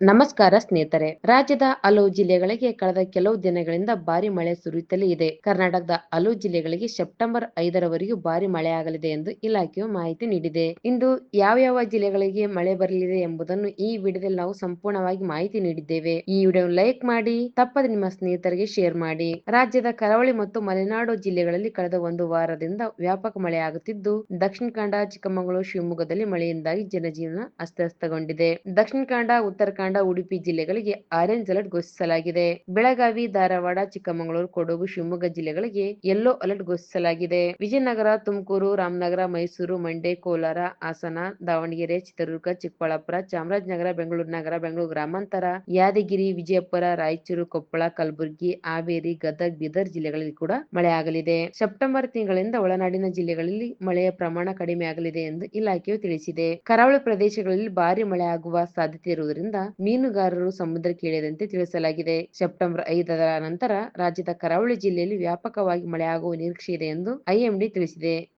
ನಮಸ್ಕಾರ ಸ್ನೇಹಿತರೆ. ರಾಜ್ಯದ ಹಲವು ಜಿಲ್ಲೆಗಳಿಗೆ ಕಳೆದ ಕೆಲವು ದಿನಗಳಿಂದ ಭಾರಿ ಮಳೆ ಸುರಿಯುತ್ತಲೇ ಇದೆ. ಕರ್ನಾಟಕದ ಹಲವು ಜಿಲ್ಲೆಗಳಿಗೆ ಸೆಪ್ಟೆಂಬರ್ ಐದರವರೆಗೂ ಭಾರಿ ಮಳೆಯಾಗಲಿದೆ ಎಂದು ಇಲಾಖೆಯು ಮಾಹಿತಿ ನೀಡಿದೆ. ಇಂದು ಯಾವ ಯಾವ ಜಿಲ್ಲೆಗಳಿಗೆ ಮಳೆ ಬರಲಿದೆ ಎಂಬುದನ್ನು ಈ ವಿಡಿಯೋದಲ್ಲಿ ನಾವು ಸಂಪೂರ್ಣವಾಗಿ ಮಾಹಿತಿ ನೀಡಿದ್ದೇವೆ. ಈ ವಿಡಿಯೋ ಲೈಕ್ ಮಾಡಿ, ತಪ್ಪದೆ ನಿಮ್ಮ ಸ್ನೇಹಿತರಿಗೆ ಶೇರ್ ಮಾಡಿ. ರಾಜ್ಯದ ಕರಾವಳಿ ಮತ್ತು ಮಲೆನಾಡು ಜಿಲ್ಲೆಗಳಲ್ಲಿ ಕಳೆದ ಒಂದು ವಾರದಿಂದ ವ್ಯಾಪಕ ಮಳೆಯಾಗುತ್ತಿದ್ದು, ದಕ್ಷಿಣ ಕನ್ನಡ, ಚಿಕ್ಕಮಗಳೂರು, ಶಿವಮೊಗ್ಗದಲ್ಲಿ ಮಳೆಯಿಂದಾಗಿ ಜನಜೀವನ ಅಸ್ತವ್ಯಸ್ತಗೊಂಡಿದೆ. ದಕ್ಷಿಣ ಕನ್ನಡ, ಉತ್ತರ ಕನ್ನಡ ಉಡುಪಿ ಜಿಲ್ಲೆಗಳಿಗೆ ಆರೆಂಜ್ ಅಲರ್ಟ್ ಘೋಷಿಸಲಾಗಿದೆ. ಬೆಳಗಾವಿ, ಧಾರವಾಡ, ಚಿಕ್ಕಮಗಳೂರು, ಕೊಡಗು, ಶಿವಮೊಗ್ಗ ಜಿಲ್ಲೆಗಳಿಗೆ ಯೆಲ್ಲೋ ಅಲರ್ಟ್ ಘೋಷಿಸಲಾಗಿದೆ. ವಿಜಯನಗರ, ತುಮಕೂರು, ರಾಮನಗರ, ಮೈಸೂರು, ಮಂಡ್ಯ, ಕೋಲಾರ, ಹಾಸನ, ದಾವಣಗೆರೆ, ಚಿತ್ರದುರ್ಗ, ಚಿಕ್ಕಬಳ್ಳಾಪುರ, ಚಾಮರಾಜನಗರ, ಬೆಂಗಳೂರು ನಗರ, ಬೆಂಗಳೂರು ಗ್ರಾಮಾಂತರ, ಯಾದಗಿರಿ, ವಿಜಯಪುರ, ರಾಯಚೂರು, ಕೊಪ್ಪಳ, ಕಲಬುರಗಿ, ಹಾವೇರಿ, ಗದಗ್, ಬೀದರ್ ಜಿಲ್ಲೆಗಳಲ್ಲಿ ಕೂಡ ಮಳೆಯಾಗಲಿದೆ. ಸೆಪ್ಟೆಂಬರ್ ತಿಂಗಳಿಂದ ಒಳನಾಡಿನ ಜಿಲ್ಲೆಗಳಲ್ಲಿ ಮಳೆಯ ಪ್ರಮಾಣ ಕಡಿಮೆಯಾಗಲಿದೆ ಎಂದು ಇಲಾಖೆಯು ತಿಳಿಸಿದೆ. ಕರಾವಳಿ ಪ್ರದೇಶಗಳಲ್ಲಿ ಭಾರಿ ಮಳೆ ಆಗುವ ಸಾಧ್ಯತೆ ಇರುವುದರಿಂದ ಮೀನುಗಾರರು ಸಮುದ್ರಕ್ಕೆ ಇಳಿಯದಂತೆ ತಿಳಿಸಲಾಗಿದೆ. ಸೆಪ್ಟೆಂಬರ್ ಐದರ ನಂತರ ರಾಜ್ಯದ ಕರಾವಳಿ ಜಿಲ್ಲೆಯಲ್ಲಿ ವ್ಯಾಪಕವಾಗಿ ಮಳೆಯಾಗುವ ನಿರೀಕ್ಷೆ ಇದೆ ಎಂದು ಐಎಂಡಿ ತಿಳಿಸಿದೆ.